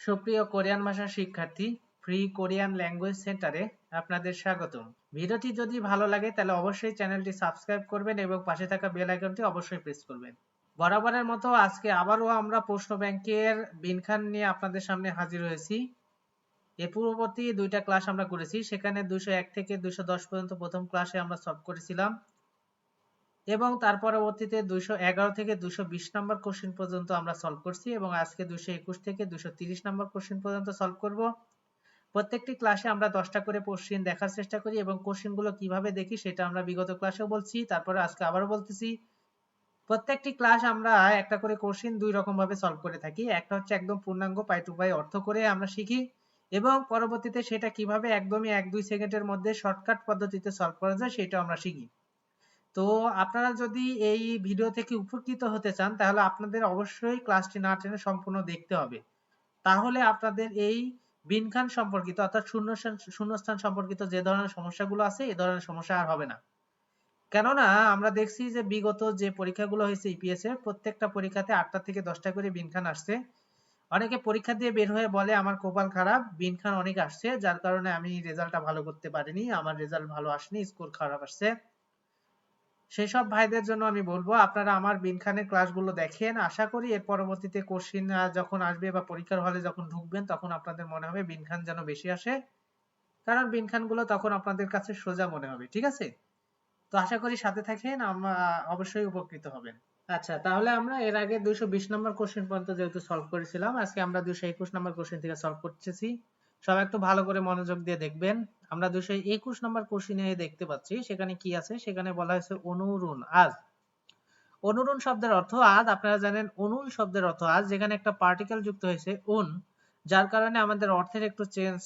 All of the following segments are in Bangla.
সুপ্রিয় কোরিয়ান ভাষার শিক্ষার্থী ফ্রি কোরিয়ান ল্যাঙ্গুয়েজ সেন্টারে আপনাদের স্বাগতম। ভিডিওটি যদি ভালো লাগে, তাহলে অবশ্যই চ্যানেলটি সাবস্ক্রাইব করবেন এবং পাশে থাকা বেল আইকনটি অবশ্যই প্রেস করবেন। বরাবরের মতো আজকে আবারও আমরা প্রশ্ন ব্যাংকের বিনখান নিয়ে আপনাদের সামনে হাজির হয়েছি। এ পূর্ববর্তী দুইটা ক্লাস আমরা করেছি, সেখানে দুশো এক থেকে দুশো দশ পর্যন্ত প্রথম ক্লাসে আমরা সলভ করেছিলাম। এবং তার পরবর্তীতে দুইশো এগারো থেকে দুশো বিশ নম্বর কোশ্চেন পর্যন্ত আমরা সলভ করছি এবং আজকে দুশো একুশ থেকে দুশো তিরিশ নম্বর কোশ্চেন পর্যন্ত সলভ করব। প্রত্যেকটি ক্লাসে আমরা দশটা করে কোশ্চেন দেখার চেষ্টা করি এবং কোশ্চেনগুলো কীভাবে দেখি সেটা আমরা বিগত ক্লাসেও বলছি, তারপরে আজকে আবারও বলতেছি। প্রত্যেকটি ক্লাস আমরা একটা করে কোশ্চেন দুই রকম ভাবে সলভ করে থাকি। একটা হচ্ছে একদম পূর্ণাঙ্গ পাই টু পাই অর্থ করে আমরা শিখি এবং পরবর্তীতে সেটা কীভাবে একদমই এক দুই সেকেন্ডের মধ্যে শর্টকাট পদ্ধতিতে সলভ করা যায় সেটা আমরা শিখি। তো আপনারা যদি এই ভিডিও থেকে উপকৃত হতে চান, তাহলে আপনাদের অবশ্যই ক্লাসটি না টেনে সম্পূর্ণ দেখতে হবে। তাহলে আপনাদের এই বিনখান সম্পর্কিত, অর্থাৎ শূন্যস্থান সম্পর্কিত যে ধরনের সমস্যাগুলো আছে এই ধরনের সমস্যা আর হবে না। কেননা, আমরা দেখছি যে বিগত যে পরীক্ষাগুলো হয়েছে ইপিএস এর, প্রত্যেকটা পরীক্ষাতে আটটা থেকে দশটা করে বিনখান আসছে। অনেকে পরীক্ষা দিয়ে বের হয়ে বলে, আমার কপাল খারাপ, বিনখান অনেক আসছে, যার কারণে আমি রেজাল্টটা ভালো করতে পারিনি, আমার রেজাল্ট ভালো আসেনি স্কোর খারাপ আসছে। সেসব ভাইদের জন্য আমি বলব, আপনারা আমার বিনখানের ক্লাসগুলো দেখেন। আশা করি এর পরবর্তীতে কোশ্চিন যখন আসবে বা পরীক্ষার হলে যখন ঢুকবেন, তখন আপনাদের মনে হবে বিনখান যেন বেশি আসে। কারণ বিনখানগুলো তখন আপনাদের কাছে সোজা মনে হবে, ঠিক আছে? তো আশা করি সাথে থাকেন অবশ্যই উপকৃত হবেন। আচ্ছা তাহলে আমরা এর আগে দুইশো বিশ নম্বর কোশ্চেন পর্যন্ত যেহেতু সলভ করেছিলাম, আজকে আমরা দুইশো একুশ নম্বর কোশ্চেন থেকে সলভ করতেছি। সবাই একটু ভালো করে মনোযোগ দিয়ে দেখবেন। আমরা দুশো একুশ নম্বর কোশ্চিনে দেখতে পাচ্ছি, সেখানে কি আছে? সেখানে বলা হয়েছে অনুরুণ আজ। অনুরুণ শব্দের অর্থ আজ, আপনারা জানেন অনুন শব্দের অর্থ আজ, যেখানে একটা পার্টিকেল যুক্ত হয়েছে, উন, যার কারণে আমাদের অর্থের একটু চেঞ্জ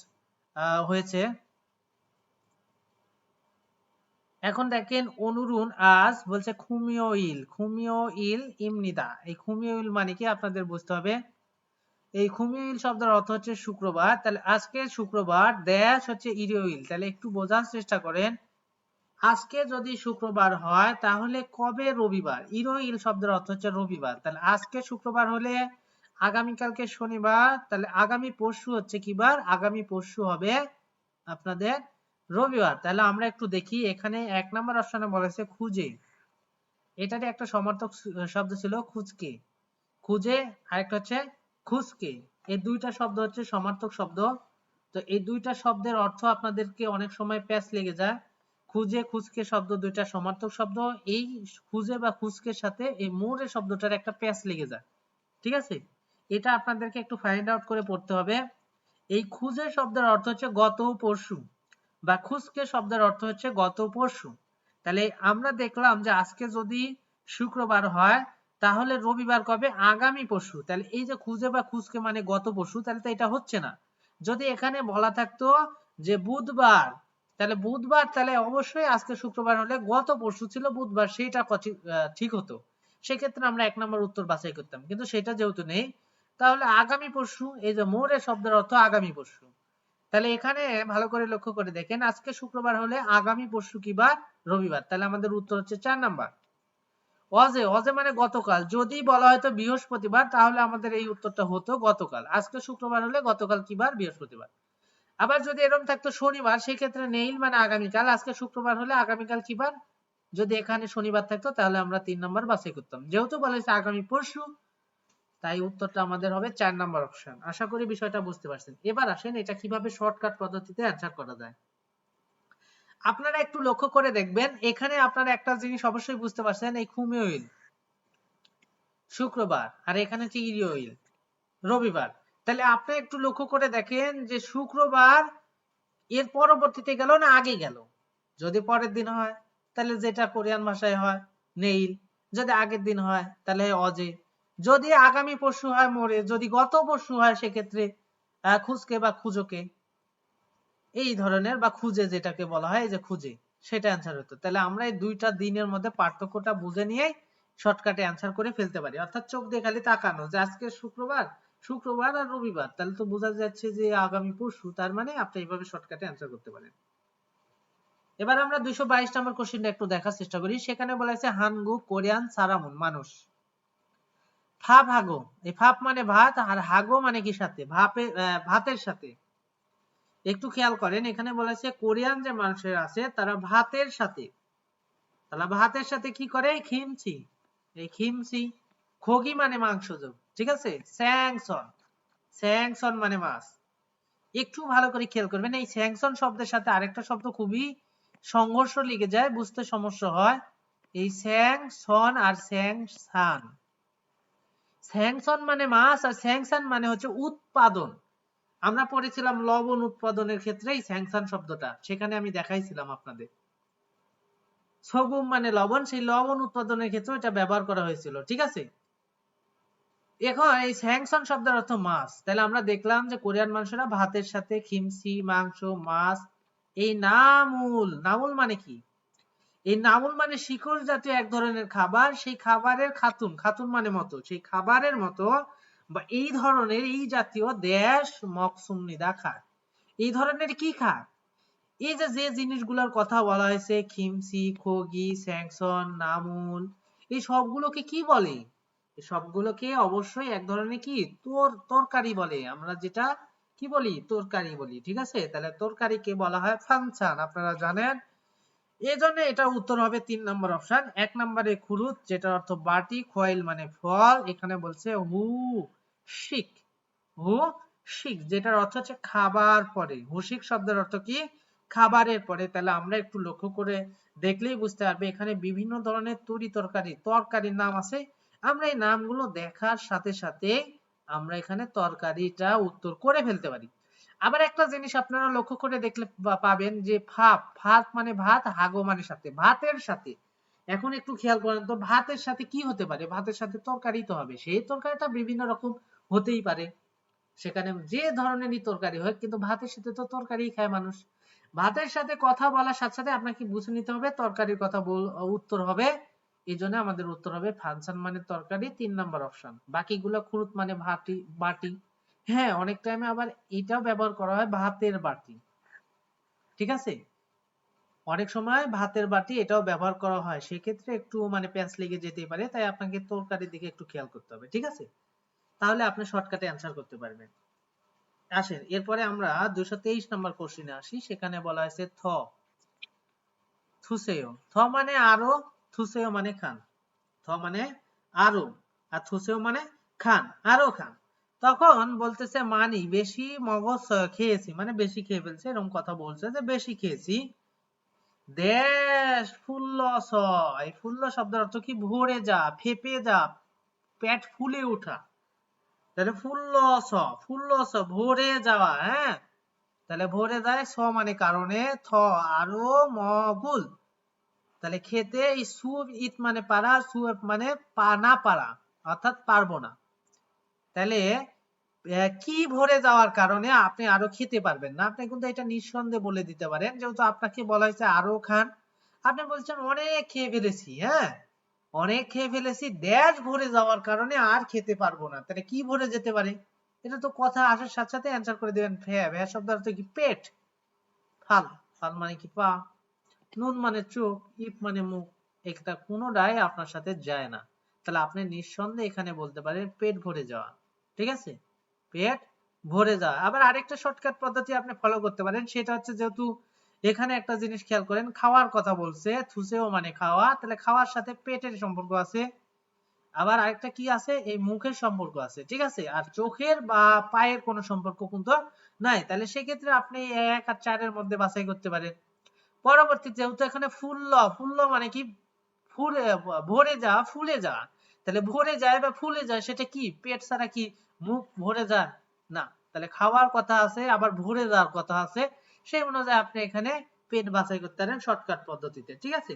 হয়েছে। এখন দেখেন অনুরুণ আজ বলছে খুমিও ইল খুমিও ইল ইমনিদা। এই খুমিও ইল মানে কি? আপনাদের বুঝতে হবে এই খুমিউল শব্দের অর্থ হচ্ছে শুক্রবার। তাহলে আজকে শুক্রবার ড্যাশ হচ্ছে ইরিওইল তাহলে একটু বোঝার চেষ্টা করেন। আজকে যদি শুক্রবার হয়, তাহলে কবে রবিবার? ইরোইল শব্দের অর্থ হচ্ছে রবিবার। তাহলে আজকে শুক্রবার হলে আগামীকালকে শনিবার, তাহলে আগামী পরশু হচ্ছে কি বার আগামী পরশু হবে আপনাদের রবিবার। তাহলে আমরা একটু দেখি, এখানে এক নম্বর অপশনে বলেছে খুঁজে। এটারই একটা সমর্থক শব্দ ছিল খুঁজকে। খুঁজে, আরেকটা হচ্ছে খুসকে। এই দুইটা শব্দ হচ্ছে সমার্থক শব্দ। তো এই দুইটা শব্দের অর্থ আপনাদেরকে অনেক সময় প্যাচ লেগে যায়। খুঁজে খুঁজকে শব্দ দুইটা সমার্থক শব্দ। এই খুঁজে বা খুঁজকের সাথে এই মোড়ে শব্দটার একটা প্যাচ লেগে যায়। ঠিক আছে? এটা আপনাদেরকে একটু ফাইন্ড আউট করে পড়তে হবে। এই খুঁজে শব্দের অর্থ হচ্ছে গত পরশু বা খুঁজকে শব্দের অর্থ হচ্ছে গত পরশু। তাহলে আমরা দেখলাম যে আজকে যদি শুক্রবার হয় তাহলে রবিবার কবে? আগামী পরশু। তাহলে এই যে খুঁজে বা খুঁজকে মানে গত পরশু, তাহলে তো এটা হচ্ছে না। যদি এখানে বলা থাকতো যে বুধবার, তাহলে বুধবার, তাহলে অবশ্যই আজকে শুক্রবার হলে গত পরশু ছিল বুধবার সেটা ঠিক হতো। সেক্ষেত্রে আমরা এক নম্বর উত্তর বাছাই করতাম। কিন্তু সেটা যেহেতু নেই, তাহলে আগামী পরশু, এই যে মোড়ে শব্দের অর্থ আগামী পরশু। তাহলে এখানে ভালো করে লক্ষ্য করে দেখেন, আজকে শুক্রবার হলে আগামী পরশু কি বার? রবিবার। তাহলে আমাদের উত্তর হচ্ছে চার নাম্বার। অজে অজে মানে গতকাল। যদি বলা হয়তো বৃহস্পতিবার, তাহলে আমাদের এই উত্তরটা হতো গতকাল। আজকে শুক্রবার হলে গতকাল কি বার? বৃহস্পতিবার। আবার যদি এরকম থাকতো শনিবার সেই ক্ষেত্রে নেইল মানে আগামীকাল। আজকে শুক্রবার হলে আগামীকাল কি বার? যদি এখানে শনিবার থাকতো, তাহলে আমরা তিন নম্বর বাছাই করতাম। যেহেতু বলা হয়েছে আগামী পরশু, তাই উত্তরটা আমাদের হবে চার নম্বর অপশন আশা করি বিষয়টা বুঝতে পারছেন। এবার আসেন এটা কীভাবে শর্টকাট পদ্ধতিতে অ্যান্সার করা যায়। আপনারা একটু লক্ষ্য করে দেখবেন, এখানে আপনারা একটা জিনিস অবশ্যই বুঝতে পারছেন, এই খুমিওইল শুক্রবার, আর এখানে হচ্ছে ইরিওইল রবিবার। তাহলে আপনি একটু লক্ষ্য করে দেখেন যে শুক্রবার এর পরবর্তীতে গেল না আগে গেল? যদি পরের দিন হয়, তাহলে যেটা কোরিয়ান ভাষায় হয় নেইল যদি আগের দিন হয়, তাহলে অজে। যদি আগামী পরশু হয় মোড়ে যদি গত পরশু হয়, সেক্ষেত্রে খুঁজকে বা খুঁজোকে। এই ধরনের বা খুঁজে যেটাকে বলা হয় যে খুঁজে, সেটা অ্যান্সার হতো। তাহলে আমরা এই দুইটা দিনের মধ্যে পার্থক্যটা বুঝে নিয়ে শর্টকাটে অ্যান্সার করে ফেলতে পারি। অর্থাৎ চোখ দিয়ে খালি তাকানো, যে আজকে শুক্রবার শুক্রবার আর রবিবার, তাহলে তো বোঝা যাচ্ছে যে আগামী পরশু, তার মানে আপনি এইভাবে শর্টকাটে অ্যান্সার করতে পারেন। এবার আমরা দুইশো বাইশ নম্বর কোশ্চেনটা একটু দেখার চেষ্টা করি। সেখানে বলা আছে হানগু কোরিয়ান সারামুন, মানুষ। ফাপ হাগো, এই ফাপ মানে ভাত, আর হাগো মানে কি সাথে? ভাপে ভাতের সাথে। একটু খেয়াল করেন, এখানে বলেছে কোরিয়ান যে মানুষের আছে, তারা ভাতের সাথে, তারা ভাতের সাথে কি করে? খিমচি। এই খিমচি, খগি মানে মাংস ঠিক আছে? স্যাংসন স্যাংসন মানে মাছ। একটু ভালো করে খেয়াল করবেন, এই স্যাংসন শব্দের সাথে আরেকটা শব্দ খুবই সংঘর্ষ লেগে যায়, বুঝতে সমস্যা হয়। এই স্যাং সন আর স্যাং সান স্যাংসন মানে মাছ আর স্যাংসান মানে হচ্ছে উৎপাদন। আমরা পড়েছিলাম লবণ উৎপাদনের ক্ষেত্রে এই স্যাংসান শব্দটা। সেখানে আমি দেখাইছিলাম আপনাদের। সগুম মানে লবণ, সেই লবণ উৎপাদনের ক্ষেত্রে এটা ব্যবহার করা হয়েছিল, ঠিক আছে? এখন এই স্যাংসন শব্দের অর্থ মাছ। তাহলে আমরা দেখলাম যে কোরিয়ান মানুষেরা ভাতের সাথে খিমসি, মাংস, মাছ, এই নামুল নামুল মানে কি? এই নামুল মানে শিকড় জাতীয় এক ধরনের খাবার, সেই খাবারের খাতুন। খাতুন মানে মতো, সেই খাবারের মতো বা এই ধরনের এই জাতীয় দেশ মকসুম নিদা খায়। এই ধরনের কি খায়? এই যে যে জিনিসগুলোর কথা বলা হয়েছে, খিমসি, খগি স্যাংসন নামুল, এই সবগুলোকে কি বলে? সবগুলোকে অবশ্যই এক ধরনের কি? তোর, তরকারি বলে। আমরা যেটা কি বলি? তরকারি বলি, ঠিক আছে? তাহলে তরকারিকে বলা হয় ফাংশন আপনারা জানেন? এই জন্য এটা উত্তর হবে তিন নম্বর অপশন। এক নম্বরে খুরুত যেটার অর্থ বাটি খোয়াইল মানে ফল। এখানে বলছে হু শিক। হু শিক, যেটার অর্থ হচ্ছে খাবার পরে। হুশিক শব্দের অর্থ কি? খাবারের পরে। তাহলে আমরা একটু লক্ষ্য করে দেখলেই বুঝতে পারবে, এখানে বিভিন্ন ধরনের তরি তরকারি, তরকারির নাম আছে। আমরা এই নামগুলো দেখার সাথে সাথে আমরা এখানে তরকারিটা উত্তর করে ফেলতে পারি। আবার একটা জিনিস আপনারা লক্ষ্য করে দেখলে পাবেন যে ভাত ভাত মানে ভাত, হাগো মানে সাথে, ভাতের সাথে। এখন একটু খেয়াল করেন তো, ভাতের সাথে কি হতে পারে? ভাতের সাথে তরকারি তো হবে। সেই তরকারিটা বিভিন্ন রকম হতেই পারে। সেখানে যে ধরনেরই তরকারি হয় কিন্তু ভাতের সাথে তো তরকারি খায় মানুষ। ভাতের সাথে কথা বলার সাথে সাথে আপনাকে বুঝে নিতে হবে, তরকারির কথা বল, উত্তর হবে। এই জন্য আমাদের উত্তর হবে ফাংশন মানে তরকারি, তিন নম্বর অপশন। বাকিগুলো খুরুত মানে ভাটি বাটি। হ্যাঁ অনেক টাইমে আবার এটাও ব্যবহার করা হয় ভাতের বাটি। ঠিক আছে? অনেক সময় ভাতের বাটি এটাও ব্যবহার করা হয়। সেক্ষেত্রে একটু মানে প্যাঁচ লেগে যেতে পারে, তাই আপনাকে তরকারির দিকে একটু খেয়াল করতে হবে, ঠিক আছে? তাহলে আপনি শর্টকাটে অ্যান্সার করতে পারবেন। আসেন, এরপরে আমরা দুশো তেইশ নম্বর কোশ্চিনে আসি। সেখানে বলা হয়েছে থ। থুসেও থ মানে আরও থুসেও মানে খান। থ মানে আরও, আর থুসেও মানে খান, আরও খান। তখন বলতেছে, মানি, বেশি মগজ খেয়েছি। মানে বেশি খেয়ে ফেলছে, এরকম কথা বলছে যে, বেশি খেয়েছি। দেশ, ফুল্ল এই ফুল্ল শব্দের অর্থ কি? ভরে যা, ফেপে যা, পেট ফুলে ওঠা। তাহলে ফুল্ল ফুল্ল ভরে যাওয়া হ্যাঁ? তাহলে ভরে যায় স মানে কারণে থ, আরও মগুল। তাহলে খেতে সুপ ইত মানে পারা সুপ মানে পা, না পারা, অর্থাৎ পারব না। তাহলে কি ভরে যাওয়ার কারণে আপনি আরও খেতে পারবেন না। আপনি কিন্তু এটা নিঃসন্দেহে বলে দিতে পারেন। যেহেতু আপনাকে বলা হয়েছে আরও খান, আপনি বলছেন অনেক খেয়ে ফেলেছি হ্যাঁ? অনেক খেয়ে ফেলেছি, দেশ ভরে যাওয়ার কারণে আর খেতে পারব না। তাহলে কি ভরে যেতে পারে? এটা তো কথা আসার সাথে সাথে অ্যান্সার করে দেবেন ভ্যা ভ্যা শব্দ অর্থ কি পেট? ফাল ফাল মানে কি পা? নুন মানে চোখ ইপ মানে মুখ এটা কোনোটাই আপনার সাথে যায় না। তাহলে আপনি নিঃসন্দেহে এখানে বলতে পারেন পেট ভরে যাওয়া। ঠিক আছে? পেট ভরে যাওয়া আবার আরেকটা শর্টকাট পদ্ধতি আপনি ফলো করতে পারেন, সেটা হচ্ছে যেহেতু এখানে একটা জিনিস খেয়াল করেন, খাওয়ার কথা বলছে, থুসেও মানে খাওয়া, তাহলে খাওয়ার সাথে পেটের সম্পর্ক আছে। আবার আরেকটা কি আছে? এই মুখের সম্পর্ক আছে, ঠিক আছে? আর চোখের বা পায়ের কোনো সম্পর্ক কিন্তু নাই। তাহলে সেক্ষেত্রে আপনি এক আর চারের মধ্যে বাছাই করতে পারেন। পরবর্তী যেহেতু এখানে ফুল্ল ফুল্ল মানে কি? ফুলে, ভরে যাওয়া, ফুলে যাওয়া। তাহলে ভরে যায় বা ফুলে যায়, সেটা কি? পেট ছাড়া কি? মুখ ভরে যায় না, তাহলে খাওয়ার কথা আছে, আবার ভরে যাওয়ার কথা আছে। সেই অনুযায়ী আপনি এখানে পেট বাছাই করতে পারেন শর্টকাট পদ্ধতিতে, ঠিক আছে?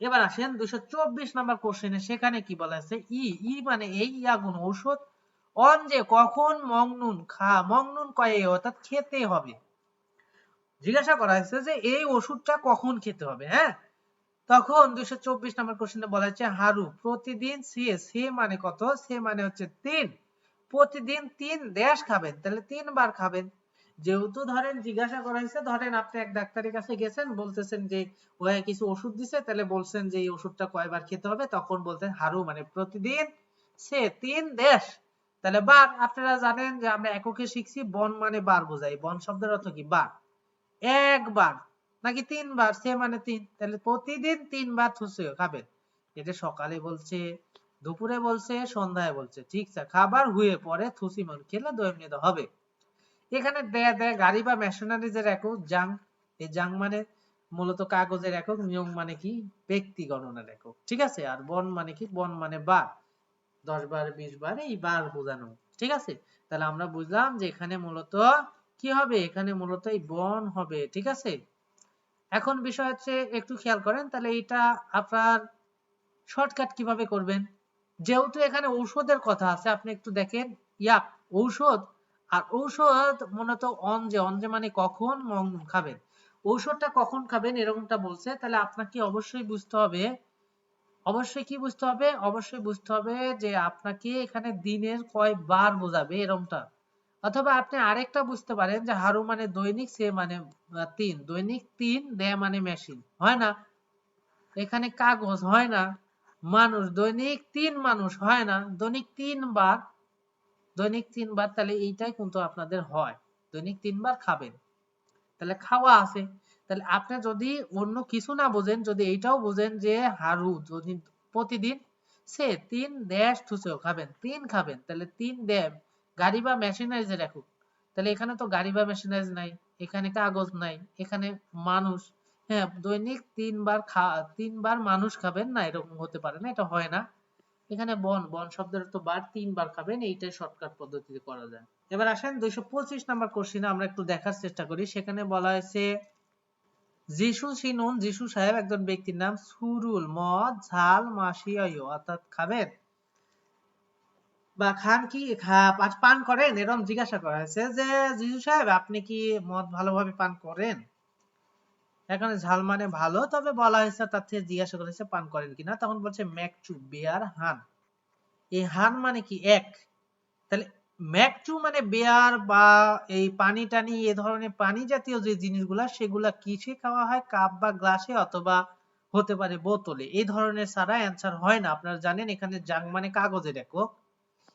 এবার আসেন দুশো চব্বিশ নম্বর কোশ্চেনে সেখানে কি বলা আছে ই ই মানে এই ইয়াগুন ঔষধ। অন যে কখন মংনুন খা মংনুন কয়ে, অর্থাৎ খেতে হবে। জিজ্ঞাসা করা হয়েছে যে এই ওষুধটা কখন খেতে হবে হ্যাঁ? তখন দুইশো চব্বিশ নম্বর কোশ্চেনে বলা হচ্ছে হারু, প্রতিদিন সে সে মানে কত? সে মানে হচ্ছে তিন প্রতিদিন তিন দেশ খাবেন, তাহলে তিনবার খাবেন। যেহেতু ধরেন জিজ্ঞাসা করা হয়েছে ধরেন আপনি এক ডাক্তারের কাছে গেছেন, বলতেছেন যে ও কিছু ওষুধ দিছে? তাহলে বলছেন যে, এই ওষুধটা কয়বার খেতে হবে? তখন বলতেন, হারু মানে প্রতিদিন সে তিন দেশ। তাহলে বার, আপনারা জানেন যে আমরা এককে শিখছি বন মানে বার বোঝাই। বন শব্দের অর্থ কি? বার। একবার, নাকি তিনবার? সে মানে তিন। তাহলে প্রতিদিন তিনবার থুসে খাবেন। এটা সকালে বলছে দুপুরে বলছে, সন্ধ্যায় বলছে। ঠিক আছে খাবার হুয়ে পরে থুসি মন খেলে দৈনিক হবে। এখানে দেয় দেয় গাড়ি বা মেশিনারিজের একক জাং। এই জাং মানে মূলত কাগজের একক, নিয়ম মানে কি? ব্যক্তি গণনার একক। ঠিক আছে? আর বন মানে কি? বন মানে বার। দশ বার, বিশ বার, এই বার বোঝানো। ঠিক আছে? তাহলে আমরা বুঝলাম যে এখানে মূলত কি হবে? এখানে মূলত এই বন হবে। ঠিক আছে? এখন বিষয় হচ্ছে, একটু খেয়াল করেন, তাহলে এটা আপনার শর্টকাট কীভাবে করবেন? যেহেতু এখানে ঔষধের কথা আছে, আপনি একটু দেখেন। ইয়াক ঔষধ, আর ঔষধ মূলত অঞ্জে অঞ্জে মানে কখন খাবেন। ঔষধটা কখন খাবেন এরকমটা বলছে, তাহলে আপনাকে অবশ্যই বুঝতে হবে। অবশ্যই কি বুঝতে হবে? অবশ্যই বুঝতে হবে যে আপনাকে এখানে দিনের কয়বার বোঝাবে এরকমটা। অথবা আপনি আরেকটা বুঝতে পারেন যে হারু মানে দৈনিক, সে মানে তিন। দৈনিক তিন দে মানে মেশিন। হয় না? এখানে কাগজ, হয় না? মানুষ, দৈনিক তিন মানুষ, হয় না? দৈনিক তিনবার দৈনিক তিনবার তাহলে এইটাই কিন্তু আপনাদের হয়। দৈনিক তিনবার খাবেন। তাহলে খাওয়া আছে। তাহলে আপনি যদি অন্য কিছু না বোঝেন, যদি এইটাও বোঝেন যে হারু যদি প্রতিদিন সে তিন দেশ থুসেও খাবেন, তিন খাবেন, তাহলে তিন দেব গাড়ি বা মেশিনারিজ রাখুক তাহলে এখানে তো গাড়ি বা মেশিনারিজ নাই, এখানে কাগজ নাই, এখানে মানুষ হ্যাঁ দৈনিক তিনবার খা, তিনবার মানুষ খাবেন না, এরকম হতে পারে না, এটা হয় না। এখানে বন বন শব্দের তো বার তিনবার খাবেন, এইটাই শর্টকাট পদ্ধতিতে করা যায়। এবার আসেন দুইশো পঁচিশ নাম্বার কোশ্চিনে আমরা একটু দেখার চেষ্টা করি। সেখানে বলা হয়েছে, যিশু সিনুন, যিশু সাহেব একজন ব্যক্তির নাম সুরুল মদ ঝাল, মাসি অর্থাৎ খাবেন। বা খান কি পান করেন এরকম জিজ্ঞাসা করা হয়েছে যে, যিশু সাহেব, আপনি কি মদ ভালোভাবে পান করেন? এখানে ঝাল মানে ভালো, তবে বলা হয়েছে তার থেকে জিজ্ঞাসা করেছে পান করেন কিনা। তখন বলছে ম্যাকচু বেয়ার হান। এই হান মানে কি? এক। তাহলে ম্যাকচু মানে বেয়ার বা এই পানি টানি, এ ধরনের পানি জাতীয় যে জিনিসগুলা, সেগুলা কিসে খাওয়া হয়? কাপ বা গ্লাসে অথবা হতে পারে বোতলে। এই ধরনের ছাড়া অ্যান্সার হয় না। আপনারা জানেন, এখানে জাং মানে কাগজের একক।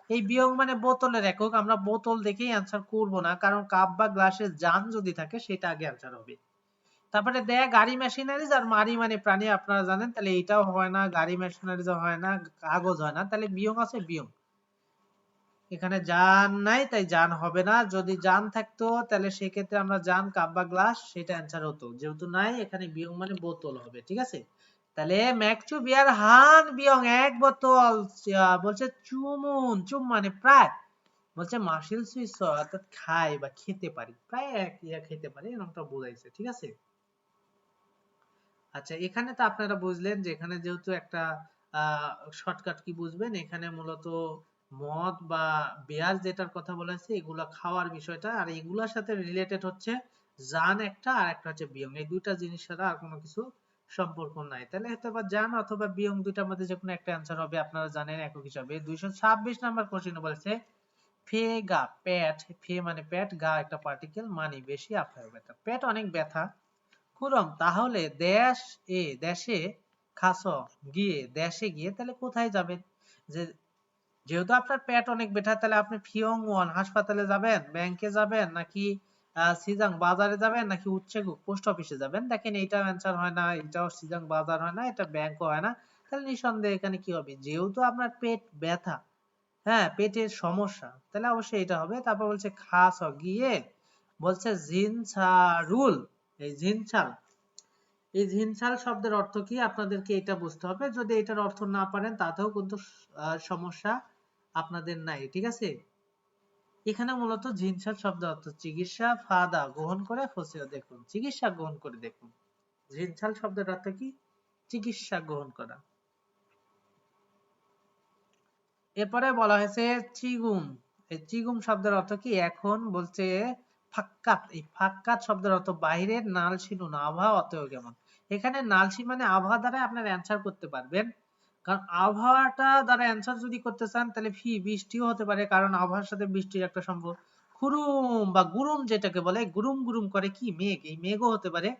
এই বিয়োগ মানে বোতলের একক। আমরা বোতল দেখেই অ্যান্সার করব না, কারণ কাপ বা গ্লাসের জান যদি থাকে, সেটা আগে অ্যান্সার হবে। তারপরে দেয় গাড়ি মেশিনারিজ আর মারি মানে প্রাণী আপনারা জানেন, তাহলে এটাও হয় না, গাড়ি মেশিনারিজ হয় না, কাগজ হয় না, তাহলে বিয়োগ আছে বিয়োগ এখানে যান নাই, তাই যান হবে না। যদি যান থাকতো, তাহলে সেক্ষেত্রে আমরা যান, কাপ বা গ্লাস সেটা অ্যান্সার হতো। যেহেতু নাই, এখানে বিয়োগ মানে বোতল হবে, ঠিক আছে? তাহলে ম্যাকচু বিয়ার হান বিয়ং, এক বোতল বলছে চুমুন, চুম মানে প্রায়। বলছে মাসিল সুইস, অর্থাৎ খাই বা খেতে পারি। প্রায় এক খেতে পারি, এরকমটা বোঝাইছে, ঠিক আছে? আচ্ছা এখানে তো আপনারা বুঝলেন যে এখানে যেহেতু একটা শর্টকাট কি বুঝবেন? এখানে মূলত মদ বা বিয়ার যেটার কথা বলা হয়েছে, এগুলা খাওয়ার বিষয়টা। আর এগুলার সাথে রিলেটেড হচ্ছে জান একটা আর একটা হচ্ছে বিয়ং। এই দুইটা জিনিস ছাড়া আর কোনো কিছু সম্পর্ক নাই। তাহলে হয়তো বা জান অথবা বিয়ং দুইটার মধ্যে যে কোনো একটা অ্যান্সার হবে, আপনারা জানেন একক হিসাবে দুইশো ছাব্বিশ নাম্বার কোশ্চেনে বলেছে, ফে গা প্যাট ফে মানে প্যাট গা একটা পার্টিকেল মানে বেশি আপনার ব্যথা। পেট অনেক ব্যথা। কুরম তাহলে দেশ এ দেশে খাস, গিয়ে দেশে গিয়ে তাহলে কোথায় যাবেন? যে, যেহেতু আপনার পেট অনেক ব্যথা, তাহলে আপনি ফিয়ং ওয়ান হাসপাতালে যাবেন ব্যাংকে যাবেন, নাকি সিজাং বাজারে যাবেন, নাকি উচ্চেগু পোস্ট অফিসে যাবেন? দেখেন এইটাও অ্যান্সার হয় না এটাও সিজাং বাজার হয় না, এটা ব্যাংকও হয় না। তাহলে নিঃসন্দেহে এখানে কি হবে? যেহেতু আপনার পেট ব্যথা হ্যাঁ পেটের সমস্যা, তাহলে অবশ্যই এটা হবে। তারপর বলছে খাস গিয়ে, বলছে জিনছারুল এই ঝিনছাল এই ঝিনছাল শব্দের অর্থ কি? আপনাদেরকে এটা বুঝতে হবে। যদি এটার অর্থ না পারেন, তাতেও কিন্তু সমস্যা আপনাদের নাই, ঠিক আছে? এখানে মূলত ঝিনছাল শব্দ অর্থ চিকিৎসা, ফাদা গ্রহণ করে ফসিও দেখুন। চিকিৎসা গ্রহণ করে দেখুন। ঝিনছাল শব্দের অর্থ কি? চিকিৎসা গ্রহণ করা। এরপরে বলা হয়েছে চিগুম। এই চিগুম শব্দের অর্থ কি? এখন বলছে ফাক্কাত। এই ফাক্কাত শব্দের অর্থ বাইরের নালসি নুন আবহাওয়া, অতএব কেমন? এখানে নালসি মানে আবহাওয়া দ্বারা আপনার অ্যান্সার করতে পারবেন। কারণ আবহাওয়াটা দ্বারা অ্যান্সার যদি করতে চান, তাহলে ফি, বৃষ্টিও হতে পারে। কারণ আবহাওয়ার সাথে বৃষ্টির একটা সম্পর্ক। খুরুম বা গুরুম যেটাকে বলে, গুরুম গুরুম করে কি? মেঘ। এই মেঘও হতে পারে।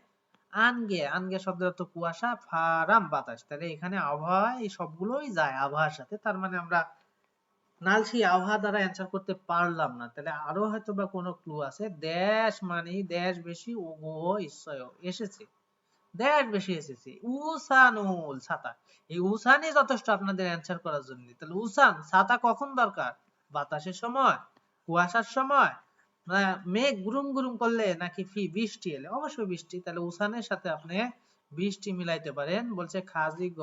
আনগে। আনগে শব্দের অর্থ কুয়াশা, ফারাম, বাতাস। তাহলে এখানে আবহাওয়া, এই সবগুলোই যায় আবহাওয়ার সাথে। তার মানে আমরা নালসি আবহাওয়া দ্বারা অ্যান্সার করতে পারলাম না। তাহলে আরও হয়তো বা কোনো ক্লু আছে? দেশ মানে দেশ বেশি ও গো ইসয় এসেছে। দেশ বেশি এসেছে। উসানুল ছাতা। এই উসানই যথেষ্ট আপনাদের অ্যান্সার করার জন্য। তাহলে উসান ছাতা কখন দরকার? বাতাসের সময়, কুয়াশার সময়? মেঘ গুরুম গুরুম করলে নাকি ফি বৃষ্টি এলে? অবশ্যই বৃষ্টি। তাহলে উসানের সাথে আপনি বৃষ্টি মিলাইতে পারেন। বলছে খাজি গ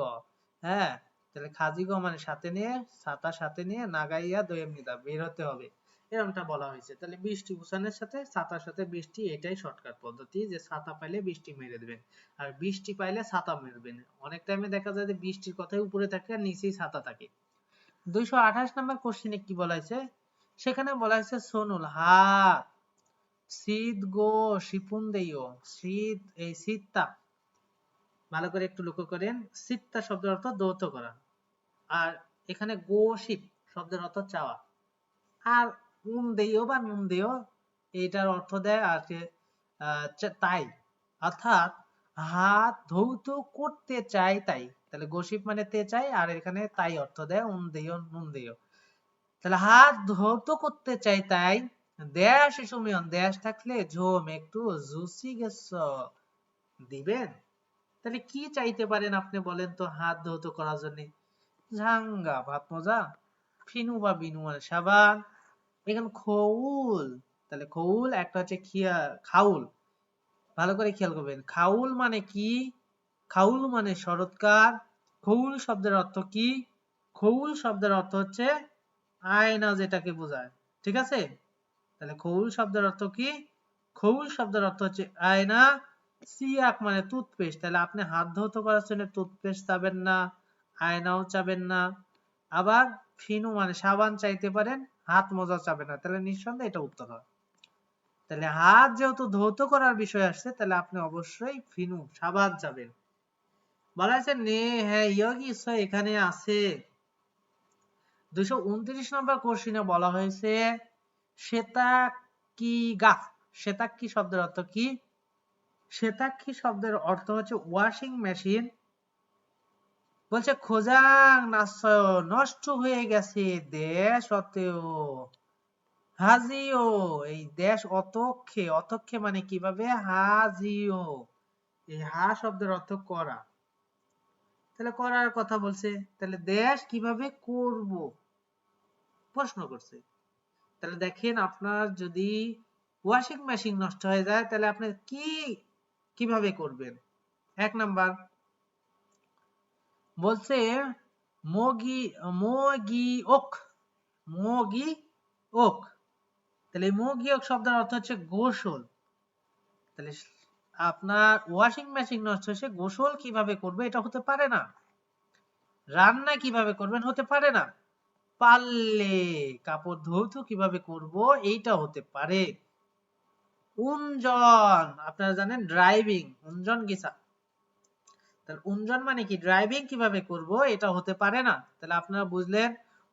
হ্যাঁ তাহলে খাজি মানে সাথে নিয়ে, ছাতা সাথে নিয়ে নাগাইয়া দোয়েম নিদা বের হতে হবে। এরকমটা বলা হয়েছে। তাহলে বৃষ্টি উসানের সাথে, ছাতার সাথে বৃষ্টি, এটাই শর্টকাট পদ্ধতি যে ছাতা পাইলে বৃষ্টি মেরে দেবেন। আর বৃষ্টি পাইলে ছাতা মেরবেন অনেক টাইমে দেখা যায় যে বৃষ্টির কথাই উপরে থাকে আর নিচেই ছাতা থাকে। দুইশো আঠাশ নাম্বার কোশ্চেনে কি বলা হয়েছে? সেখানে বলা হয়েছে সোনুল হাত, শীত গো, শিপুন দেইও, শীত, এই শীতটা ভালো করে একটু লক্ষ্য করেন শীতটা শব্দের অর্থ দৌত করা। আর এখানে গো শিপ শব্দের অর্থ চাওয়া। আর উন দেইও বা নুন দেও এটার অর্থ দেয় আর তাই। অর্থাৎ হাত ধৌত করতে চাই তাই। তাহলে গোসিপ মানে তে চাই আর এখানে তাই অর্থ দেয় উন দেইও নুন দেইও তাহলে হাত ধৌত করতে চাই তাই, দেশ সুমিয়ন দেশ থাকলে ঝোম একটু জুসি গেছ। দিবেন? তাহলে কি চাইতে পারেন আপনি বলেন তো হাত ধৌত করার জন্য? ঝাঙ্গা, ভাত মজা, ফিনু বা বিনু মানে সাবান, এখানে খৌল, তাহলে খৌল, একটা হচ্ছে খিয়া, খাউল। ভালো করে খেয়াল করবেন। খাউল মানে কি? খাউল মানে শরৎকার, খৌল শব্দের অর্থ কি? খৌল শব্দের অর্থ হচ্ছে আয়না যেটাকে বোঝায়। ঠিক আছে? তাহলে খৌল শব্দের অর্থ কি? খৌল শব্দের অর্থ হচ্ছে আয়না সিয়াক মানে টুথপেস্ট তাহলে আপনি হাত ধৌত করার জন্য টুথপেস্ট চাবেন না, আয়নাও চাবেন না। আবার ফিনু মানে সাবান চাইতে পারেন, হাত মোজা চাবেন না, তাহলে নিঃসন্দেহে এটা উত্তর হয়। তাহলে হাত যেহেতু ধৌত করার বিষয় আসছে, তাহলে আপনি অবশ্যই ফিনু, সাবান চাবেন। বলা হয়েছে, নে হ্যাঁ ইয়গি এখানে আছে। দুইশো উনত্রিশ নম্বর কোশ্চিনে বলা হয়েছে শ্বেতাকি গা কি শব্দের অর্থ কি? শ্বেতাক্ষী শব্দের অর্থ হচ্ছে ওয়াশিং মেশিন বলছে, খোজাং নাশ্চয় নষ্ট হয়ে গেছে দেশ অতেও। হাজিও, এই দেশ অতক্ষে অতক্ষে মানে কীভাবে? হাজিও। এই হা শব্দের অর্থ করা। তাহলে করার কথা বলছে, তাহলে দেশ কীভাবে করব? প্রশ্ন করছে। তাহলে দেখেন, আপনার যদি ওয়াশিং মেশিন নষ্ট হয়ে যায়, তাহলে আপনি কি কীভাবে করবেন? এক নাম্বার। বলছে, মগি মগি ওক মগি ওক তাহলে মগি ওক শব্দের অর্থ হচ্ছে গোসল। তাহলে আপনার ওয়াশিং মেশিন নষ্ট হয়েছে গোসল কীভাবে করবে এটা হতে পারে না। রান্না কীভাবে করবেন হতে পারে না। পারলে কাপড় ধৌত কীভাবে করব এইটা হতে পারে। উনজন, আপনারা জানেন ড্রাইভিং উনজন গিসা। তাহলে উনজন মানে কি? ড্রাইভিং কীভাবে করব? এটা হতে পারে না। তাহলে আপনারা বুঝলেন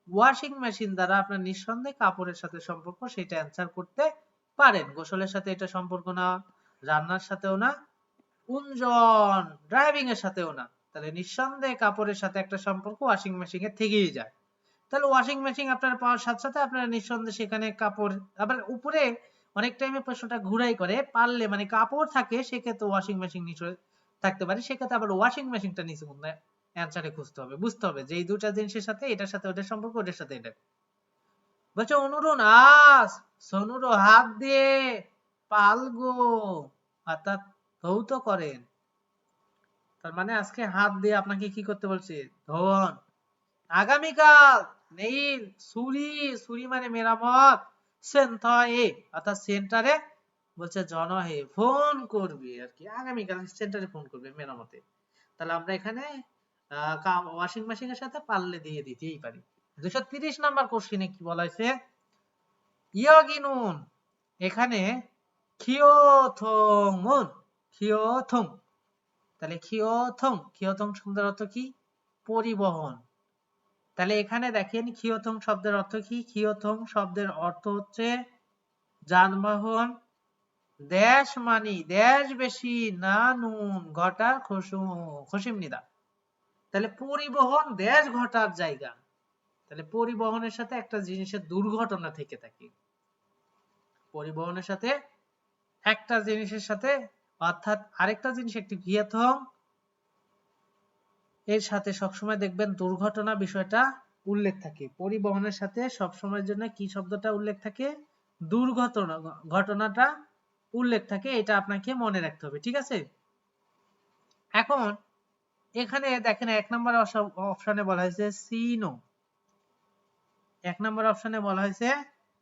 ওয়াশিং মেশিন দ্বারা আপনার নিঃসন্দেহে কাপড়ের সাথে সম্পর্ক সেটা অ্যান্সার করতে পারেন। গোসলের সাথে এটা সম্পর্ক না, রান্নার সাথেও না, উনজন ড্রাইভিং এর সাথেও না। তাহলে নিঃসন্দেহে কাপড়ের সাথে একটা সম্পর্ক ওয়াশিং মেশিন এর থেকেই যায়। তাহলে ওয়াশিং মেশিন আপনার পাওয়ার সাথে সাথে আপনারা নিঃসন্দেহে সেখানে কাপড়, আবার উপরে অনেক টাইমে প্রশ্নটা ঘুরাই করে, পারলে মানে কাপড় থাকে, সেক্ষেত্রে ওয়াশিং মেশিন নিচে থাকতে পারে, সেক্ষেত্রে আবার ওয়াশিং মেশিনটা নিচে মধ্যে অ্যান্সারে খুঁজতে হবে, বুঝতে হবে যে এই দুটা জিনিসের সাথে, এটার সাথে, ওটার সম্পর্ক, ওটার সাথে এটা। বলছে, অনুরুণ, আস, সনুরো হাত দিয়ে পালগো অর্থাৎ ধৌত করেন। তার মানে আজকে হাত দিয়ে আপনাকে কি করতে বলছে? ধোন। আগামীকাল নেই সুরি সুরি মানে মেরামত। সেন্থয়ে, অর্থাৎ সেন্টারে বলছে ফোন করবে আর কি। আগামীকাল সেন্টারে ফোন করবে মেরামতে। তাহলে আমরা এখানে ওয়াশিং মেশিনের সাথে পারলে দিয়ে দিতেই পারি। দুশো তিরিশ নাম্বার কোশ্চিনে কি বলা হয়েছে? এখানে তাহলে খিওথং খিওথং শব্দের অর্থ কি? পরিবহন। তাহলে এখানে দেখেন খিওথং শব্দের অর্থ কি? খিওথং শব্দের অর্থ হচ্ছে যানবাহন, দেশ মানি, দেশ বেশি, না নুন, ঘটা খসুম নিদা তাহলে পরিবহন দেশ ঘটার জায়গা। তাহলে পরিবহনের সাথে একটা জিনিসের দুর্ঘটনা থেকে থাকে। পরিবহনের সাথে একটা জিনিসের সাথে, অর্থাৎ আরেকটা জিনিস, একটি ক্রিয়াথং এর সাথে সবসময় দেখবেন দুর্ঘটনা বিষয়টা উল্লেখ থাকে। পরিবহনের সাথে সবসময়ের জন্য কি শব্দটা উল্লেখ থাকে? দুর্ঘটনা, ঘটনাটা উল্লেখ থাকে, এটা আপনাকে মনে রাখতে হবে, ঠিক আছে? এখন, এখানে দেখেন এক নম্বর অপশনে বলা হয়েছে সিনো এক নম্বর অপশনে বলা হয়েছে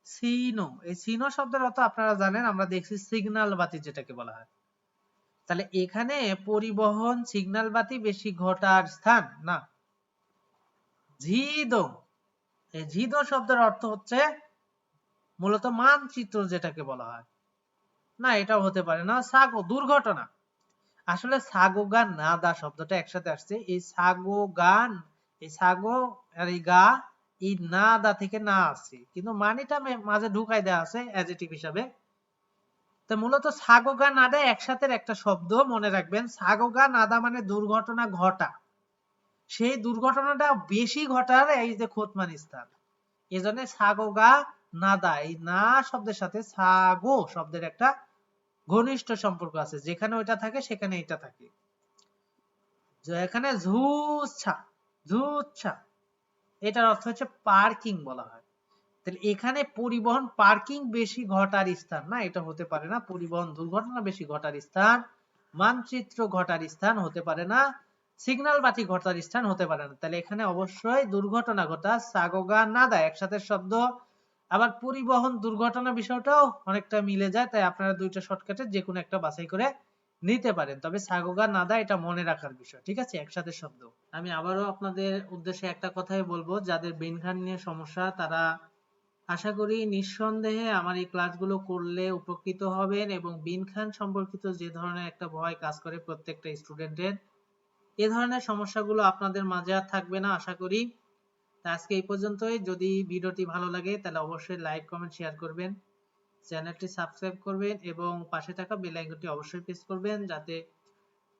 সিনো এই সিনো শব্দের অর্থ আপনারা জানেন, আমরা দেখছি সিগন্যাল বাতি যেটাকে বলা হয়। তাহলে এখানে পরিবহন সিগন্যাল বাতি বেশি ঘটার স্থান, না। ঝিদো। ঝিদো শব্দের অর্থ হচ্ছে মূলত মানচিত্র যেটাকে বলা হয়। না, এটাও হতে পারে না। সাগো, দুর্ঘটনা। আসলে সাগো গান না দা শব্দটা একসাথে আসছে। এই সাগো গান, এই সাগো আর এই গা, এই না দা থেকে না আসছে। কিন্তু মানেটা মাঝে ঢুকাই দেওয়া আছে অ্যাডজেক্টিভ হিসাবে। তো মূলত সাগোগা নাদা একসাথে একটা শব্দ, মনে রাখবেন। সাগোগা নাদা মানে দুর্ঘটনা ঘটা। সেই দুর্ঘটনাটা বেশি ঘটার এই যে খোতমান স্থান এই জন্য সাগোগা নাদা, এই না শব্দের সাথে সাগো শব্দের একটা ঘনিষ্ঠ সম্পর্ক আছে। যেখানে ওইটা থাকে, সেখানে এটা থাকে। এখানে ঝুচ্ছা ঝুচ্ছা এটার অর্থ হচ্ছে পার্কিং বলা হয়। তাহলে এখানে পরিবহন পার্কিং বেশি ঘটার স্থান, না? এটা হতে পারে না। পরিবহন দুর্ঘটনা বেশি ঘটার স্থান, মানচিত্র ঘটার স্থান হতে পারে না, সিগন্যাল বাতি ঘটার স্থান হতে পারে না। তাহলে এখানে অবশ্যই দুর্ঘটনা ঘটা, সাগোগা নাদা, একসাথে শব্দ। আবার পরিবহন দুর্ঘটনা বিষয়টাও অনেকটা মিলে যায়, তাই আপনারা দুইটা শর্টকাটে যে কোনো একটা বাছাই করে নিতে পারেন। তবে সাগোগা নাদা এটা মনে রাখার বিষয়, ঠিক আছে? একসাথে শব্দ। আমি আবারও আপনাদের উদ্দেশ্যে একটা কথাই বলব, যাদের বেনখান নিয়ে সমস্যা, তারা আশা করি নিঃসন্দেহে আমার এই ক্লাসগুলো করলে উপকৃত হবেন এবং বিন খান সম্পর্কিত যে ধরনের একটা ভয় কাজ করে প্রত্যেকটা স্টুডেন্টের, এ ধরনের সমস্যাগুলো আপনাদের মাঝে আর থাকবে না আশা করি। আজকে এই পর্যন্তই। যদি ভিডিওটি ভালো লাগে তাহলে অবশ্যই লাইক, কমেন্ট, শেয়ার করবেন। চ্যানেলটি সাবস্ক্রাইব করবেন এবং পাশে থাকা বেল আইকনটি অবশ্যই প্রেস করবেন যাতে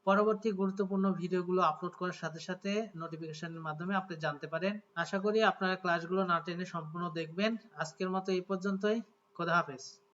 পরবর্তী গুরুত্বপূর্ণ ভিডিওগুলো আপলোড করার সাথে সাথে নোটিফিকেশনের মাধ্যমে আপনি জানতে পারেন। আশা করি আপনারা ক্লাসগুলো না টেনে সম্পূর্ণ দেখবেন। আজকের মতো এই পর্যন্তই। খোদা হাফেজ।